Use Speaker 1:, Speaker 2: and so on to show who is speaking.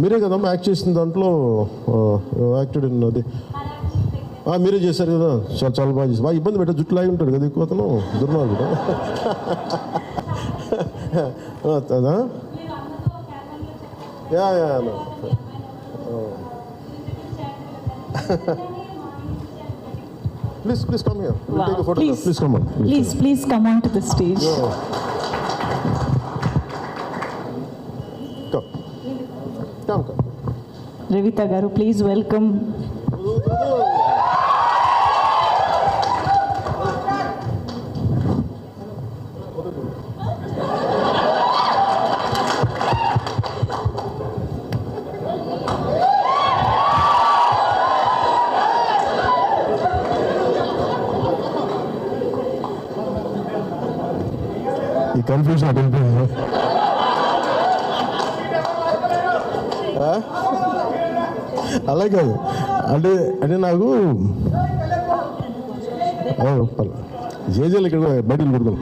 Speaker 1: మీరే కదమ్మా యాక్ట్ చేసిన దాంట్లో యాక్టెడ్ ఇన్ అది. మీరే చేశారు కదా. చాలా చాలా బాగా చేశారు. బాగా ఇబ్బంది పెట్టా జుట్టు లాగి ఉంటాడు కదా ఎక్కువ అతను. దుర్మార్గుడు. అదా? Yeah yeah. Please please come here
Speaker 2: Wow,
Speaker 1: take photo
Speaker 2: please.
Speaker 1: Please come on
Speaker 2: on to the stage.
Speaker 1: Come Danke.
Speaker 2: Ravita Garu, please welcome.
Speaker 1: You confusion I didn't అలా కాదు అంటే అంటే నాకు జేజేలు ఇక్కడ బయటలు కొడుకున్నాం